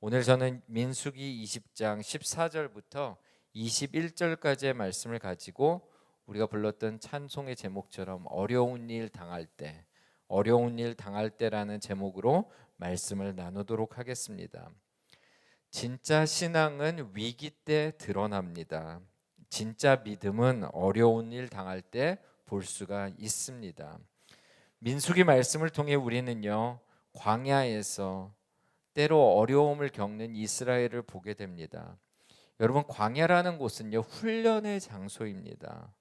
오늘 저는 민수기 20장 14절부터 21절까지의 말씀을 가지고 우리가 불렀던 찬송의 제목처럼 어려운 일 당할 때 어려운 일 당할 때라는 제목으로 말씀을 나누도록 하겠습니다. 진짜 신앙은 위기 때 드러납니다. 진짜 믿음은 어려운 일 당할 때 볼 수가 있습니다. 민수기 말씀을 통해 우리는요 광야에서 때로 어려움을 겪는 이스라엘을 보게 됩니다. 여러분 광야라는 곳은요 훈련의 장소입니다.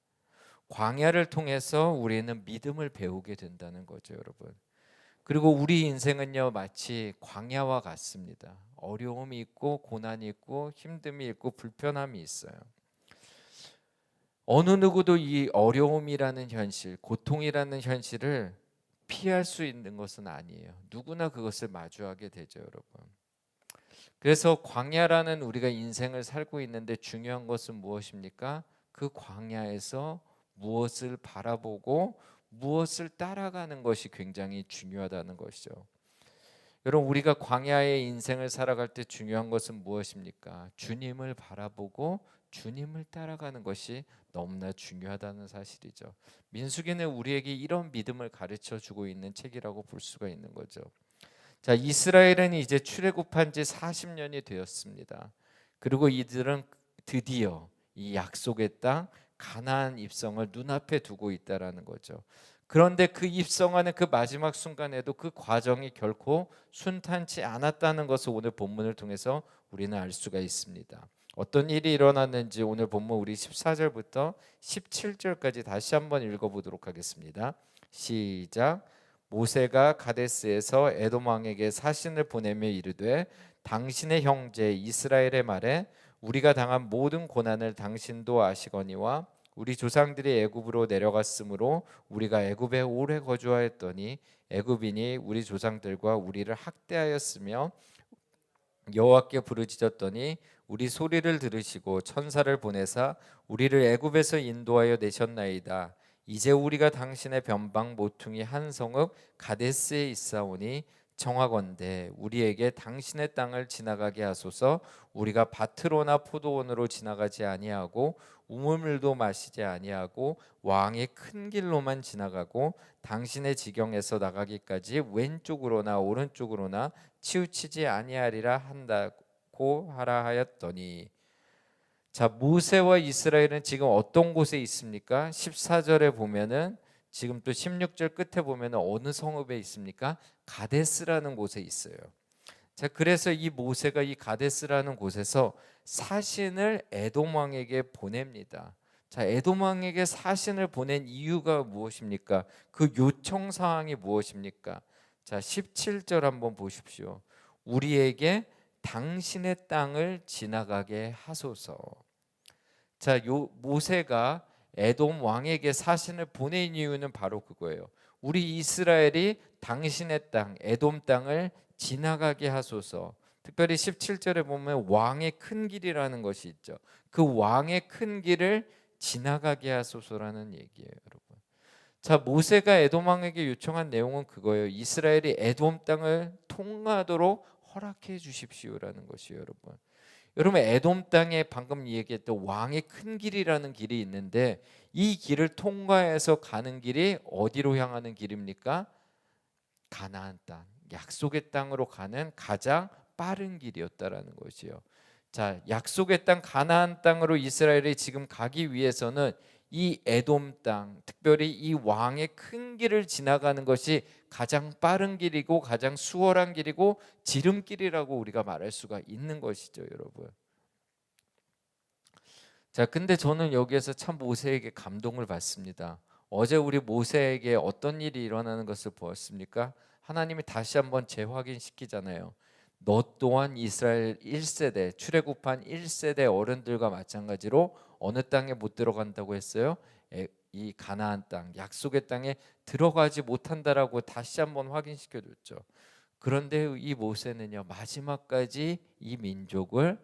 광야를 통해서 우리는 믿음을 배우게 된다는 거죠, 여러분. 그리고 우리 인생은요 마치 광야와 같습니다. 어려움이 있고 고난이 있고 힘듦이 있고 불편함이 있어요. 어느 누구도 이 어려움이라는 현실, 고통이라는 현실을 피할 수 있는 것은 아니에요. 누구나 그것을 마주하게 되죠, 여러분. 그래서 광야라는 우리가 인생을 살고 있는데 중요한 것은 무엇입니까? 그 광야에서 무엇을 바라보고 무엇을 따라가는 것이 굉장히 중요하다는 것이죠. 여러분 우리가 광야의 인생을 살아갈 때 중요한 것은 무엇입니까? 주님을 바라보고 주님을 따라가는 것이 너무나 중요하다는 사실이죠. 민수기는 우리에게 이런 믿음을 가르쳐 주고 있는 책이라고 볼 수가 있는 거죠. 자, 이스라엘은 이제 출애굽한 지 40년이 되었습니다. 그리고 이들은 드디어 이 약속의 땅 가나안 입성을 눈앞에 두고 있다라는 거죠. 그런데 그 입성하는 그 마지막 순간에도 그 과정이 결코 순탄치 않았다는 것을 오늘 본문을 통해서 우리는 알 수가 있습니다. 어떤 일이 일어났는지 오늘 본문 우리 14절부터 17절까지 다시 한번 읽어보도록 하겠습니다. 시작. 모세가 가데스에서 에돔 왕에게 사신을 보내며 이르되 당신의 형제 이스라엘의 말에 우리가 당한 모든 고난을 당신도 아시거니와 우리 조상들이 애굽으로 내려갔으므로 우리가 애굽에 오래 거주하였더니 애굽인이 우리 조상들과 우리를 학대하였으며 여호와께 부르짖었더니 우리 소리를 들으시고 천사를 보내사 우리를 애굽에서 인도하여 내셨나이다. 이제 우리가 당신의 변방 모퉁이 한 성읍 가데스에 있사오니 청하건대 우리에게 당신의 땅을 지나가게 하소서 우리가 밭으로나 포도원으로 지나가지 아니하고 우물물도 마시지 아니하고 왕의 큰 길로만 지나가고 당신의 지경에서 나가기까지 왼쪽으로나 오른쪽으로나 치우치지 아니하리라 한다고 하라 하였더니 자 모세와 이스라엘은 지금 어떤 곳에 있습니까? 14절에 보면은 지금 또 16절 끝에 보면 어느 성읍에 있습니까? 가데스라는 곳에 있어요. 자, 그래서 이 모세가 이 가데스라는 곳에서 사신을 에돔 왕에게 보냅니다. 자, 에돔 왕에게 사신을 보낸 이유가 무엇입니까? 그 요청 사항이 무엇입니까? 자, 17절 한번 보십시오. 우리에게 당신의 땅을 지나가게 하소서. 자, 요 모세가 에돔 왕에게 사신을 보낸 이유는 바로 그거예요. 우리 이스라엘이 당신의 땅, 에돔 땅을 지나가게 하소서. 특별히 17절에 보면 왕의 큰 길이라는 것이 있죠. 그 왕의 큰 길을 지나가게 하소서라는 얘기예요, 여러분. 자, 모세가 에돔 왕에게 요청한 내용은 그거예요. 이스라엘이 에돔 땅을 통과하도록 허락해 주십시오라는 것이에요, 여러분. 여러분 에돔 땅에 방금 얘기했던 왕의 큰 길이라는 길이 있는데 이 길을 통과해서 가는 길이 어디로 향하는 길입니까? 가나안 땅, 약속의 땅으로 가는 가장 빠른 길이었다라는 것이요. 자, 약속의 땅 가나안 땅으로 이스라엘이 지금 가기 위해서는 이 에돔 땅, 특별히 이 왕의 큰 길을 지나가는 것이 가장 빠른 길이고 가장 수월한 길이고 지름길이라고 우리가 말할 수가 있는 것이죠, 여러분. 자, 근데 저는 여기에서 참 모세에게 감동을 받습니다. 어제 우리 모세에게 어떤 일이 일어나는 것을 보았습니까? 하나님이 다시 한번 재확인시키잖아요. 너 또한 이스라엘 1세대 출애굽한 1세대 어른들과 마찬가지로 어느 땅에 못 들어간다고 했어요? 이 가나안 땅, 약속의 땅에 들어가지 못한다라고 다시 한번 확인시켜 줬죠. 그런데 이 모세는요. 마지막까지 이 민족을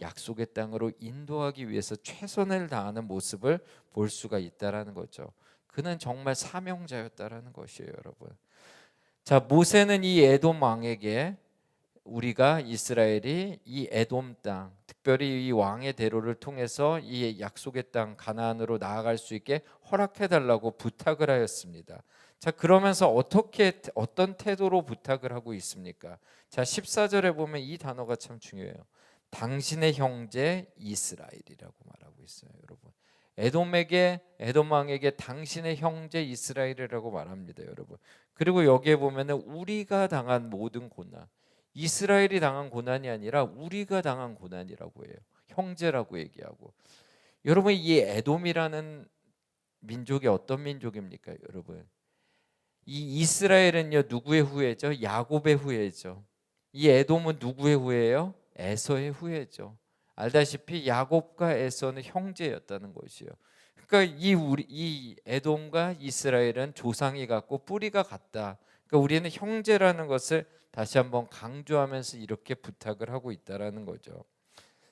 약속의 땅으로 인도하기 위해서 최선을 다하는 모습을 볼 수가 있다라는 거죠. 그는 정말 사명자였다라는 것이에요, 여러분. 자, 모세는 이 에돔 왕에게 우리가 이스라엘이 이 에돔 땅, 특별히 이 왕의 대로를 통해서 이 약속의 땅 가나안으로 나아갈 수 있게 허락해 달라고 부탁을 하였습니다. 자, 그러면서 어떻게 어떤 태도로 부탁을 하고 있습니까? 자, 14절에 보면 이 단어가 참 중요해요. 당신의 형제 이스라엘이라고 말하고 있어요, 여러분. 에돔에게 에돔 왕에게 당신의 형제 이스라엘이라고 말합니다, 여러분. 그리고 여기에 보면은 우리가 당한 모든 고난, 이스라엘이 당한 고난이 아니라 우리가 당한 고난이라고 해요. 형제라고 얘기하고. 여러분 이 에돔이라는 민족이 어떤 민족입니까, 여러분? 이 이스라엘은요 누구의 후예죠? 야곱의 후예죠. 이 에돔은 누구의 후예요? 에서의 후예죠. 알다시피 야곱과 에서는 형제였다는 것이요. 그러니까 이 우리 이 에돔과 이스라엘은 조상이 같고 뿌리가 같다. 그러니까 우리는 형제라는 것을 다시 한번 강조하면서 이렇게 부탁을 하고 있다라는 거죠.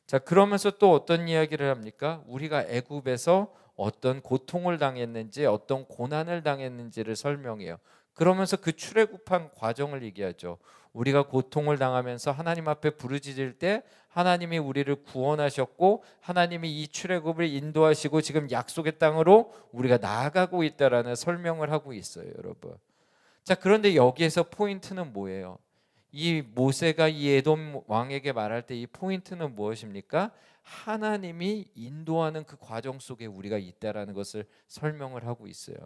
자, 그러면서 또 어떤 이야기를 합니까? 우리가 애굽에서 어떤 고통을 당했는지 어떤 고난을 당했는지를 설명해요. 그러면서 그 출애굽한 과정을 얘기하죠. 우리가 고통을 당하면서 하나님 앞에 부르짖을 때 하나님이 우리를 구원하셨고 하나님이 이 출애굽을 인도하시고 지금 약속의 땅으로 우리가 나아가고 있다라는 설명을 하고 있어요, 여러분. 자, 그런데 여기에서 포인트는 뭐예요? 이 모세가 이 에돔 왕에게 말할 때 이 포인트는 무엇입니까? 하나님이 인도하는 그 과정 속에 우리가 있다라는 것을 설명을 하고 있어요.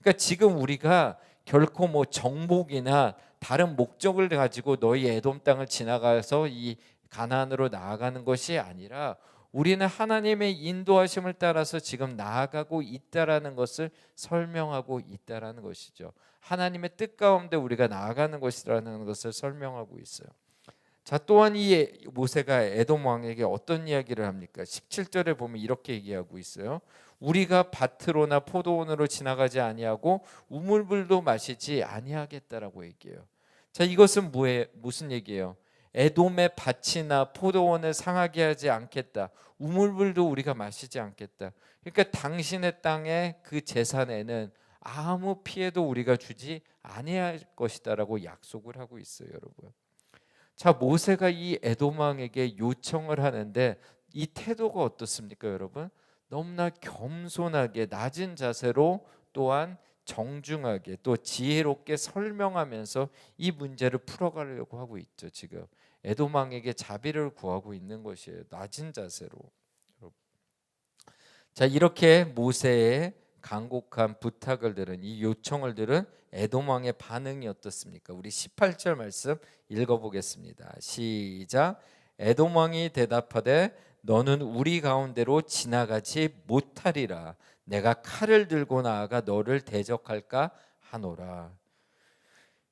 그러니까 지금 우리가 결코 뭐 정복이나 다른 목적을 가지고 너희 에돔 땅을 지나가서 이 가나안으로 나아가는 것이 아니라 우리는 하나님의 인도하심을 따라서 지금 나아가고 있다라는 것을 설명하고 있다라는 것이죠. 하나님의 뜻 가운데 우리가 나아가는 것이라는 것을 설명하고 있어요. 자 또한 이 모세가 에돔 왕에게 어떤 이야기를 합니까? 17절에 보면 이렇게 얘기하고 있어요. 우리가 밭으로나 포도원으로 지나가지 아니하고 우물물도 마시지 아니하겠다라고 얘기해요. 자 이것은 뭐에 무슨 얘기예요? 에돔의 밭이나 포도원을 상하게 하지 않겠다. 우물물도 우리가 마시지 않겠다. 그러니까 당신의 땅의 그 재산에는 아무 피해도 우리가 주지 아니할 것이다라고 약속을 하고 있어요, 여러분. 자, 모세가 이 에돔 왕에게 요청을 하는데 이 태도가 어떻습니까, 여러분? 너무나 겸손하게 낮은 자세로 또한 정중하게 또 지혜롭게 설명하면서 이 문제를 풀어가려고 하고 있죠, 지금. 왕에게 자비를 구하고 있는 것이에요. 낮은 자세로. 자, 이렇게 모세의 간곡한 부탁을 들은 이 요청을 들은 왕의 반응이 어떻습니까? 우리 18절 말씀 읽어 보겠습니다. 시작. 왕이 대답하되 너는 우리 가운데로 지나가지 못하리라. 내가 칼을 들고 나아가 너를 대적할까 하노라.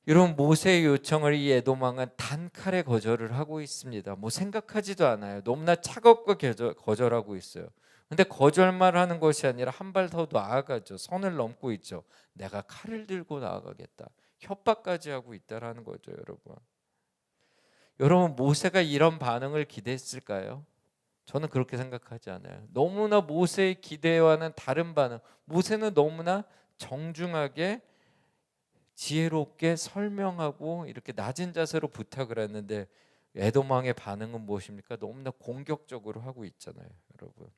여러분 모세의 요청을 이 에돔 왕은 단칼에 거절을 하고 있습니다. 뭐 생각하지도 않아요. 너무나 차갑게 거절 하고 있어요. 근데 거절만 하는 것이 아니라 한 발 더 나아가죠. 선을 넘고 있죠. 내가 칼을 들고 나아가겠다. 협박까지 하고 있다라는 거죠, 여러분. 여러분 모세가 이런 반응을 기대했을까요? 저는 그렇게 생각하지 않아요. 너무나 모세의 기대와는 다른 반응. 모세는 너무나 정중하게 지혜롭게 설명하고 이렇게 낮은 자세로 부탁을 했는데 에도망의 반응은 무엇입니까? 너무나 공격적으로 하고 있잖아요, 여러분.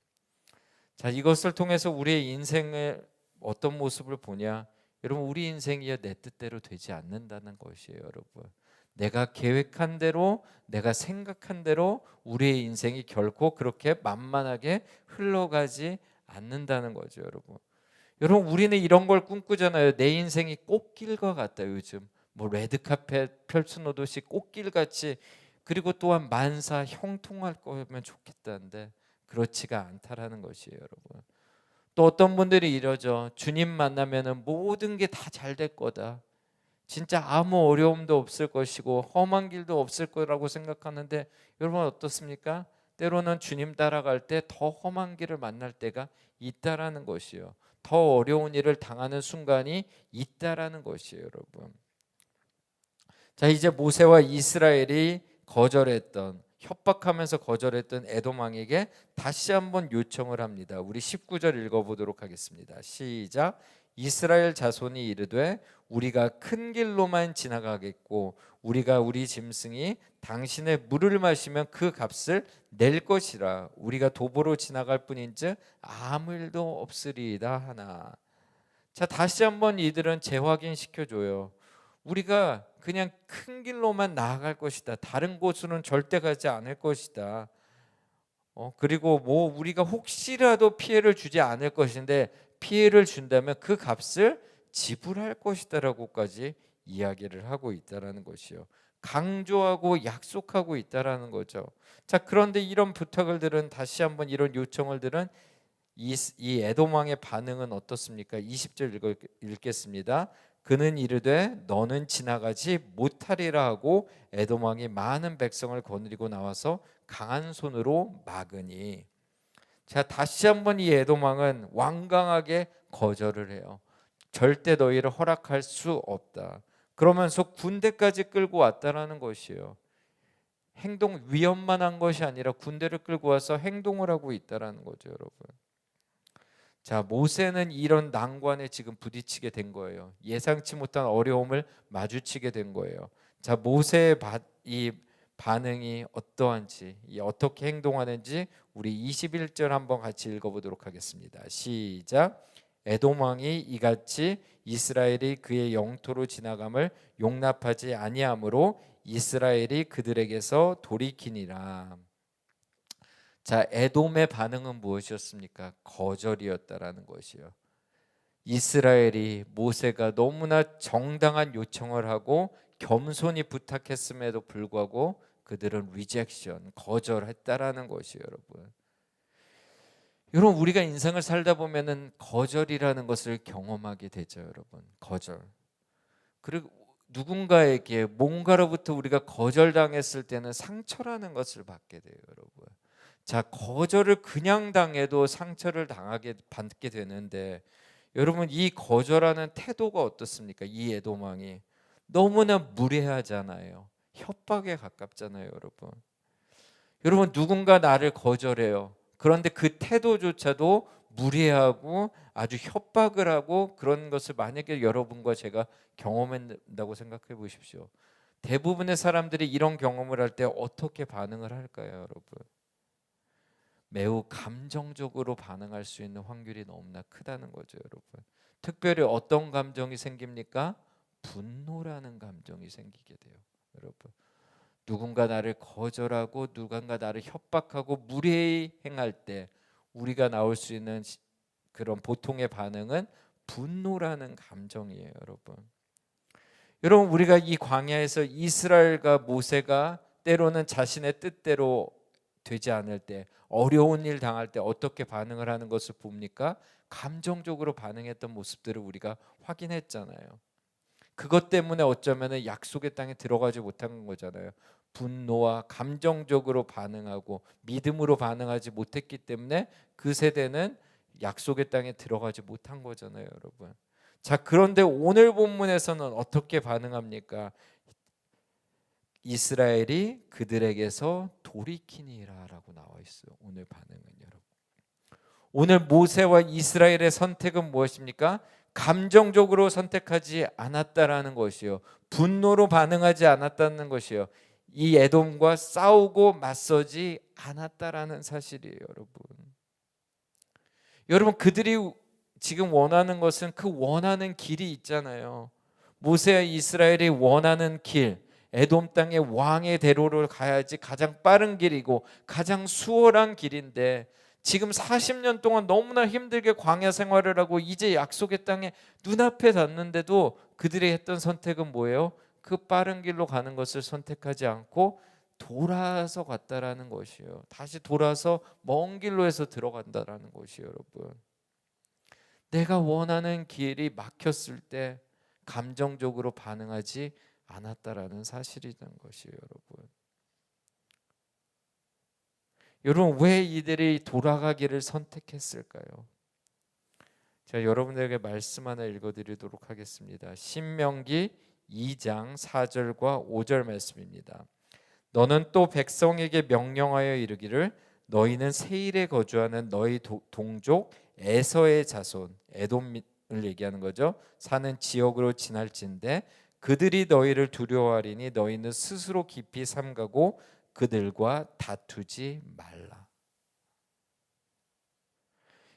자, 이것을 통해서 우리의 인생의 어떤 모습을 보냐? 여러분, 우리 인생이 내 뜻대로 되지 않는다는 것이에요, 여러분. 내가 계획한 대로, 내가 생각한 대로 우리의 인생이 결코 그렇게 만만하게 흘러가지 않는다는 거죠, 여러분. 여러분 우리는 이런 걸 꿈꾸잖아요. 내 인생이 꽃길과 같다 요즘. 뭐 레드카펫 펼쳐놓듯이 꽃길같이 그리고 또한 만사 형통할 거면 좋겠다는데 그렇지가 않다라는 것이에요, 여러분. 또 어떤 분들이 이러죠. 주님 만나면은 모든 게 다 잘 될 거다. 진짜 아무 어려움도 없을 것이고 험한 길도 없을 거라고 생각하는데 여러분 어떻습니까? 때로는 주님 따라갈 때 더 험한 길을 만날 때가 있다라는 것이요. 더 어려운 일을 당하는 순간이 있다라는 것이에요, 여러분. 자, 이제 모세와 이스라엘이 거절했던 협박하면서 거절했던 에돔 왕에게 다시 한번 요청을 합니다. 우리 19절 읽어 보도록 하겠습니다. 시작. 이스라엘 자손이 이르되 우리가 큰 길로만 지나가겠고 우리가 우리 짐승이 당신의 물을 마시면 그 값을 낼 것이라. 우리가 도보로 지나갈 뿐인즉 아무 일도 없으리이다 하나. 자 다시 한번 이들은 재확인 시켜줘요. 우리가 그냥 큰 길로만 나아갈 것이다. 다른 곳으로는 절대 가지 않을 것이다. 어, 그리고 뭐 우리가 혹시라도 피해를 주지 않을 것인데 피해를 준다면 그 값을 지불할 것이다라고까지 이야기를 하고 있다라는 것이요. 강조하고 약속하고 있다라는 거죠. 자, 그런데 이런 부탁을 들은 다시 한번 이런 요청을 들은 이, 이 에돔왕의 반응은 어떻습니까? 20절 읽, 읽겠습니다. 그는 이르되 너는 지나가지 못하리라 하고 에돔왕이 많은 백성을 거느리고 나와서 강한 손으로 막으니 자 다시 한번 이 에돔왕은 완강하게 거절을 해요. 절대 너희를 허락할 수 없다. 그러면서 군대까지 끌고 왔다라는 것이에요. 행동 위험만 한 것이 아니라 군대를 끌고 와서 행동을 하고 있다라는 거죠, 여러분. 자, 모세는 이런 난관에 지금 부딪히게 된 거예요. 예상치 못한 어려움을 마주치게 된 거예요. 자, 모세의 바, 이 반응이 어떠한지, 어떻게 행동하는지 우리 21절 한번 같이 읽어보도록 하겠습니다. 시작. 에돔 왕이 이같이 이스라엘이 그의 영토로 지나감을 용납하지 아니하므로 이스라엘이 그들에게서 돌이키니라. 자, 에돔의 반응은 무엇이었습니까? 거절이었다라는 것이요. 이스라엘이 모세가 너무나 정당한 요청을 하고 겸손히 부탁했음에도 불구하고 그들은 리젝션, 거절했다라는 것이요, 여러분. 여러분 우리가 인생을 살다 보면은 거절이라는 것을 경험하게 되죠, 여러분. 거절. 그리고 누군가에게 뭔가로부터 우리가 거절당했을 때는 상처라는 것을 받게 돼요, 여러분. 자, 거절을 그냥 당해도 상처를 당하게 받게 되는데 여러분 이 거절하는 태도가 어떻습니까? 이 애도망이 너무나 무례하잖아요. 협박에 가깝잖아요, 여러분. 여러분 누군가 나를 거절해요. 그런데 그 태도조차도 무례하고 아주 협박을 하고 그런 것을 만약에 여러분과 제가 경험한다고 생각해 보십시오. 대부분의 사람들이 이런 경험을 할 때 어떻게 반응을 할까요, 여러분? 매우 감정적으로 반응할 수 있는 확률이 너무나 크다는 거죠, 여러분. 특별히 어떤 감정이 생깁니까? 분노라는 감정이 생기게 돼요, 여러분. 누군가 나를 거절하고 누군가 나를 협박하고 무례히 행할 때 우리가 나올 수 있는 그런 보통의 반응은 분노라는 감정이에요, 여러분. 여러분 우리가 이 광야에서 이스라엘과 모세가 때로는 자신의 뜻대로 되지 않을 때 어려운 일 당할 때 어떻게 반응을 하는 것을 봅니까? 감정적으로 반응했던 모습들을 우리가 확인했잖아요. 그것 때문에 어쩌면 약속의 땅에 들어가지 못한 거잖아요. 분노와 감정적으로 반응하고 믿음으로 반응하지 못했기 때문에 그 세대는 약속의 땅에 들어가지 못한 거잖아요, 여러분. 자, 그런데 오늘 본문에서는 어떻게 반응합니까? 이스라엘이 그들에게서 돌이키니라라고 나와 있어요. 오늘 반응은 여러분. 오늘 모세와 이스라엘의 선택은 무엇입니까? 감정적으로 선택하지 않았다라는 것이요. 분노로 반응하지 않았다는 것이요. 이 에돔과 싸우고 맞서지 않았다라는 사실이에요, 여러분. 여러분 그들이 지금 원하는 것은 그 원하는 길이 있잖아요. 모세와 이스라엘이 원하는 길, 에돔 땅의 왕의 대로를 가야지 가장 빠른 길이고 가장 수월한 길인데 지금 40년 동안 너무나 힘들게 광야 생활을 하고 이제 약속의 땅에 눈앞에 닿는데도 그들이 했던 선택은 뭐예요? 그 빠른 길로 가는 것을 선택하지 않고 돌아서 갔다라는 것이에요. 다시 돌아서 먼 길로 해서 들어간다라는 것이에요, 여러분. 내가 원하는 길이 막혔을 때 감정적으로 반응하지 않았다라는 사실이던 것이에요, 여러분. 여러분 왜 이들이 돌아가기를 선택했을까요? 자, 여러분들에게 말씀 하나 읽어드리도록 하겠습니다. 신명기 2장 4절과 5절 말씀입니다. 너는 또 백성에게 명령하여 이르기를 너희는 세일에 거주하는 너희 동족 에서의 자손 에돔을 얘기하는 거죠. 사는 지역으로 지날진데 그들이 너희를 두려워하리니 너희는 스스로 깊이 삼가고 그들과 다투지 말라.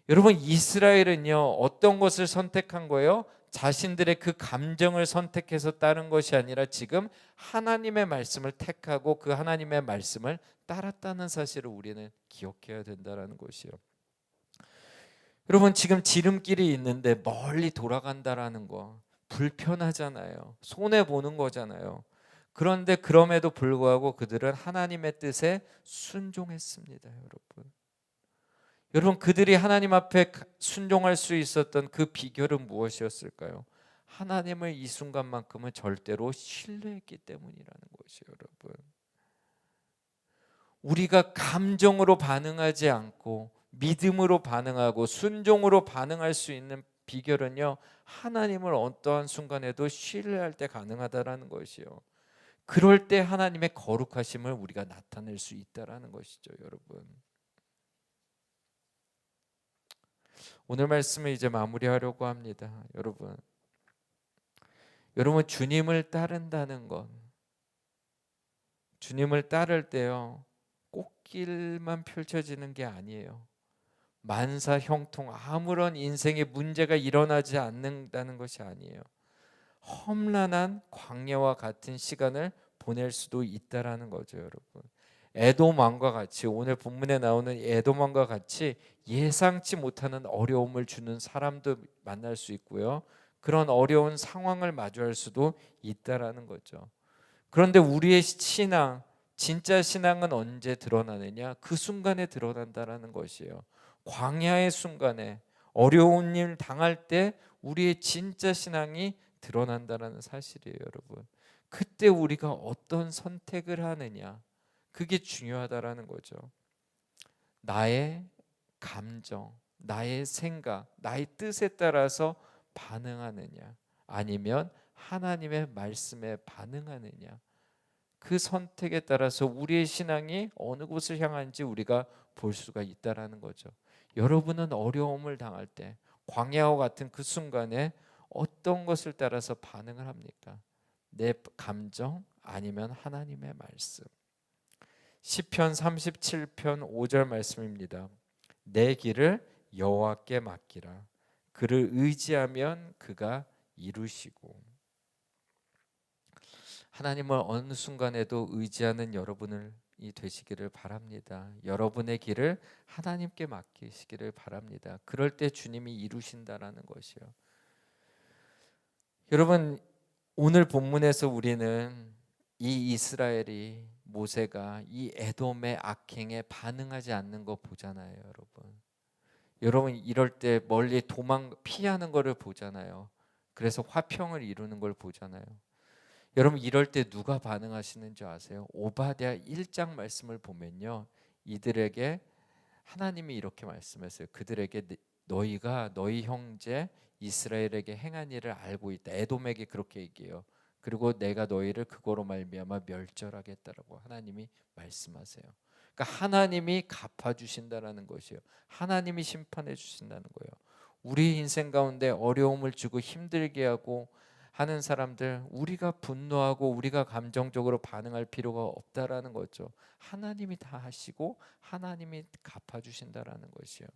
여러분 이스라엘은요 어떤 것을 선택한 거예요? 자신들의 그 감정을 선택해서 따른 것이 아니라 지금 하나님의 말씀을 택하고 그 하나님의 말씀을 따랐다는 사실을 우리는 기억해야 된다라는 것이요. 여러분 지금 지름길이 있는데 멀리 돌아간다라는 거 불편하잖아요. 손해 보는 거잖아요. 그런데 그럼에도 불구하고 그들은 하나님의 뜻에 순종했습니다, 여러분. 여러분 그들이 하나님 앞에 순종할 수 있었던 그 비결은 무엇이었을까요? 하나님을 이 순간만큼은 절대로 신뢰했기 때문이라는 것이 여러분. 우리가 감정으로 반응하지 않고 믿음으로 반응하고 순종으로 반응할 수 있는 비결은요 하나님을 어떠한 순간에도 신뢰할 때 가능하다라는 것이요. 그럴 때 하나님의 거룩하심을 우리가 나타낼 수 있다라는 것이죠, 여러분. 오늘 말씀을 이제 마무리하려고 합니다, 여러분. 여러분 주님을 따른다는 것, 주님을 따를 때요 꽃길만 펼쳐지는 게 아니에요. 만사 형통 아무런 인생에 문제가 일어나지 않는다는 것이 아니에요. 험난한 광야와 같은 시간을 보낼 수도 있다라는 거죠, 여러분. 왕과 같이 오늘 본문에 나오는 왕과 같이 예상치 못하는 어려움을 주는 사람도 만날 수 있고요. 그런 어려운 상황을 마주할 수도 있다라는 거죠. 그런데 우리의 신앙, 진짜 신앙은 언제 드러나느냐? 그 순간에 드러난다라는 것이에요. 광야의 순간에 어려운 일 당할 때 우리의 진짜 신앙이 드러난다라는 사실이에요, 여러분. 그때 우리가 어떤 선택을 하느냐? 그게 중요하다라는 거죠. 나의 감정, 나의 생각, 나의 뜻에 따라서 반응하느냐, 아니면 하나님의 말씀에 반응하느냐. 그 선택에 따라서 우리의 신앙이 어느 곳을 향한지 우리가 볼 수가 있다라는 거죠. 여러분은 어려움을 당할 때 광야와 같은 그 순간에 어떤 것을 따라서 반응을 합니까? 내 감정 아니면 하나님의 말씀. 시편 37편 5절 말씀입니다. 내 길을 여호와께 맡기라. 그를 의지하면 그가 이루시고 하나님을 어느 순간에도 의지하는 여러분을 이 되시기를 바랍니다. 여러분의 길을 하나님께 맡기시기를 바랍니다. 그럴 때 주님이 이루신다라는 것이요. 여러분 오늘 본문에서 우리는 이 이스라엘이 모세가 이 에돔의 악행에 반응하지 않는 거 보잖아요, 여러분. 여러분 이럴 때 멀리 도망 피하는 거를 보잖아요. 그래서 화평을 이루는 걸 보잖아요. 여러분 이럴 때 누가 반응하시는 줄 아세요? 오바댜 1장 말씀을 보면요. 이들에게 하나님이 이렇게 말씀했어요. 그들에게 너희가 너희 형제 이스라엘에게 행한 일을 알고 있다. 에돔에게 그렇게 얘기해요. 그리고 내가 너희를 그거로 말미암아 멸절하겠다라고 하나님이 말씀하세요. 그러니까 하나님이 갚아 주신다라는 것이요. 하나님이 심판해 주신다는 거예요. 우리 인생 가운데 어려움을 주고 힘들게 하고 하는 사람들 우리가 분노하고 우리가 감정적으로 반응할 필요가 없다라는 거죠. 하나님이 다 하시고 하나님이 갚아 주신다라는 것이요.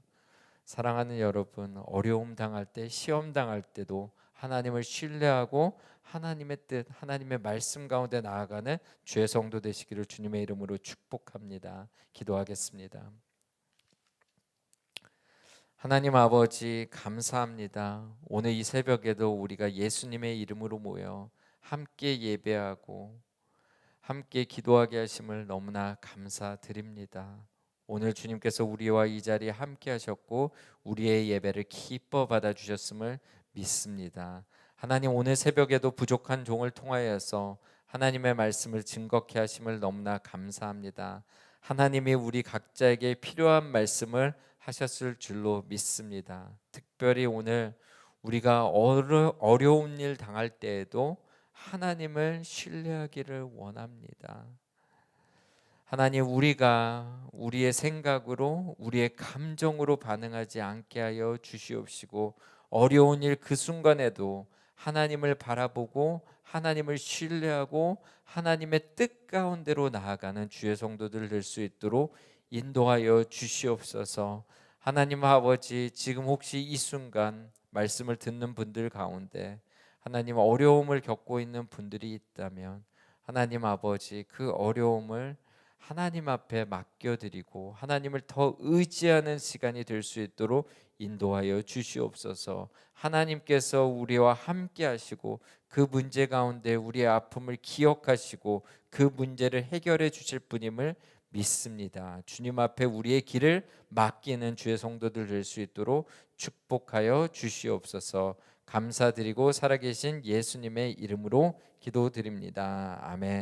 사랑하는 여러분, 어려움 당할 때, 시험 당할 때도 하나님을 신뢰하고 하나님의 뜻, 하나님의 말씀 가운데 나아가는 주의 성도 되시기를 주님의 이름으로 축복합니다. 기도하겠습니다. 하나님 아버지 감사합니다. 오늘 이 새벽에도 우리가 예수님의 이름으로 모여 함께 예배하고 함께 기도하게 하심을 너무나 감사드립니다. 오늘 주님께서 우리와 이 자리에 함께 하셨고 우리의 예배를 기뻐 받아 주셨음을 믿습니다. 하나님 오늘 새벽에도 부족한 종을 통하여서 하나님의 말씀을 증거케 하심을 너무나 감사합니다. 하나님이 우리 각자에게 필요한 말씀을 하셨을 줄로 믿습니다. 특별히 오늘 우리가 어려, 어려운 일 당할 때에도 하나님을 신뢰하기를 원합니다. 하나님 우리가 우리의 생각으로 우리의 감정으로 반응하지 않게 하여 주시옵시고 어려운 일 그 순간에도 하나님을 바라보고 하나님을 신뢰하고 하나님의 뜻 가운데로 나아가는 주의 성도들 될 수 있도록 인도하여 주시옵소서. 하나님 아버지 지금 혹시 이 순간 말씀을 듣는 분들 가운데 하나님 어려움을 겪고 있는 분들이 있다면 하나님 아버지 그 어려움을 하나님 앞에 맡겨드리고 하나님을 더 의지하는 시간이 될 수 있도록 인도하여 주시옵소서. 하나님께서 우리와 함께 하시고 그 문제 가운데 우리의 아픔을 기억하시고 그 문제를 해결해 주실 분임을 믿습니다. 주님 앞에 우리의 길을 맡기는 주의 성도들 될 수 있도록 축복하여 주시옵소서. 감사드리고 살아계신 예수님의 이름으로 기도드립니다. 아멘.